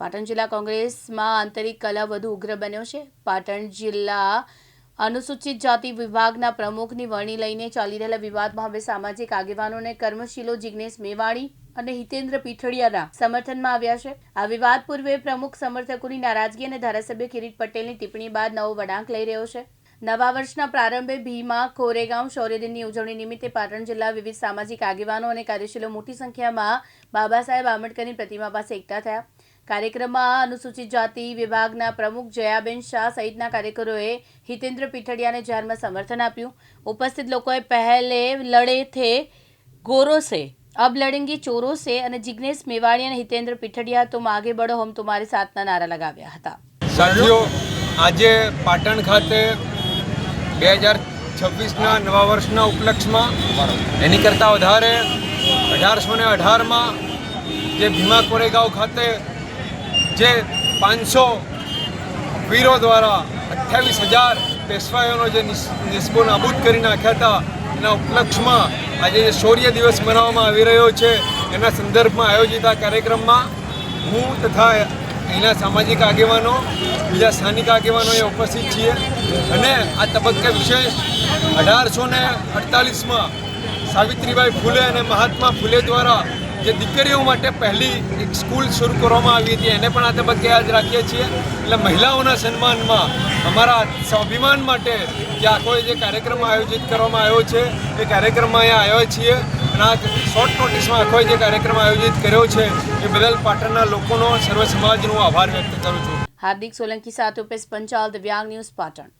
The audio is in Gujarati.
પાટણ જિલ્લા કોંગ્રેસમાં આંતરિક કલહ વધુ ઉગ્ર બન્યો છે. પાટણ જિલ્લા અનુસૂચિત જાતિ વિભાગના પ્રમુખની વરણી લઈને ચાલી રહેલા વિવાદમાં હવે સામાજિક આગેવાનોને કર્મશીલો જિગ્નેશ મેવાણી અને હિતેન્દ્ર પીઠડિયાના સમર્થનમાં આવ્યા છે. આ વિવાદ પૂર્વે પ્રમુખ સમર્થકોની નારાજગી અને ધારાસભ્ય કિરીટ પટેલની ટિપ્પણી બાદ નવો વળાંક લઈ રહ્યો છે. નવા વર્ષના પ્રારંભે ભીમા કોરેગાંવ શૌર્ય ઉજવણી નિમિત્તે પાટણ જિલ્લા વિવિધ સામાજિક આગેવાનો અને કાર્યશીલો મોટી સંખ્યામાં બાબા સાહેબ આંબેડકરની પ્રતિમા પાસે એકઠા થયા. કાર્યક્રમમાં અનુસૂચિત જાતિ વિભાગના પ્રમુખ જયાબેન શાહ સહિતના કાર્યકરોએ હિતેન્દ્ર પીઠડિયાને જાહેરમાં સમર્થન આપ્યું. ઉપસ્થિત લોકોએ પહેલે લડે થે, ગોરો સે, અબ લડેંગી ચોરો સે અને જિગ્નેશ મેવાણી અને હિતેન્દ્ર પીઠડિયા, તુમ આગે બળો હમ તુમારી સાથના નારા લગાવ્યા હતા. સાથીઓ, આજે પાટણ ખાતે બે હજાર છવ્વીસના નવા વર્ષના ઉપલક્ષમાં, એની કરતાં વધારે અઢારસો ને અઢારમાં જે ભીમા કોરેગાંવ ખાતે જે પાંચસો વીરો દ્વારા અઠ્યાવીસ હજાર પેશવાઓનો જે નિસ- નિસ્બો નાબૂદ કરી નાખ્યા હતા, એના ઉપલક્ષમાં આજે જે શૌર્ય દિવસ મનાવવામાં આવી રહ્યો છે, એના સંદર્ભમાં આયોજિત આ કાર્યક્રમમાં હું તથા અહીંના સામાજિક આગેવાનો, બીજા સ્થાનિક આગેવાનો એ ઉપસ્થિત છીએ. અને આ તબક્કે વિશેષ અઢારસો ને અડતાલીસમાં સાવિત્રીબાઈ ફૂલે અને મહાત્મા ફૂલે દ્વારા જે દીકરીઓ માટે પહેલી એક સ્કૂલ શરૂ કરવામાં આવી હતી, એને પણ આ તબક્કે યાદ રાખીએ છીએ. એટલે મહિલાઓના સન્માનમાં, અમારા સ્વાભિમાન માટે જે આખો જે કાર્યક્રમ આયોજિત કરવામાં આવ્યો છે, એ કાર્યક્રમમાં અહીંયા આવ્યા છીએ. અને આ શોર્ટ નોટિસમાં આખો જે કાર્યક્રમ આયોજિત કર્યો છે, એ બદલ પાટણના લોકોનો, સર્વ સમાજનો આભાર વ્યક્ત કરું છું. હાર્દિક સોલંકી સાથે ઉપેશ પંચાલ, દિવ્યાંગ ન્યૂઝ પાટણ.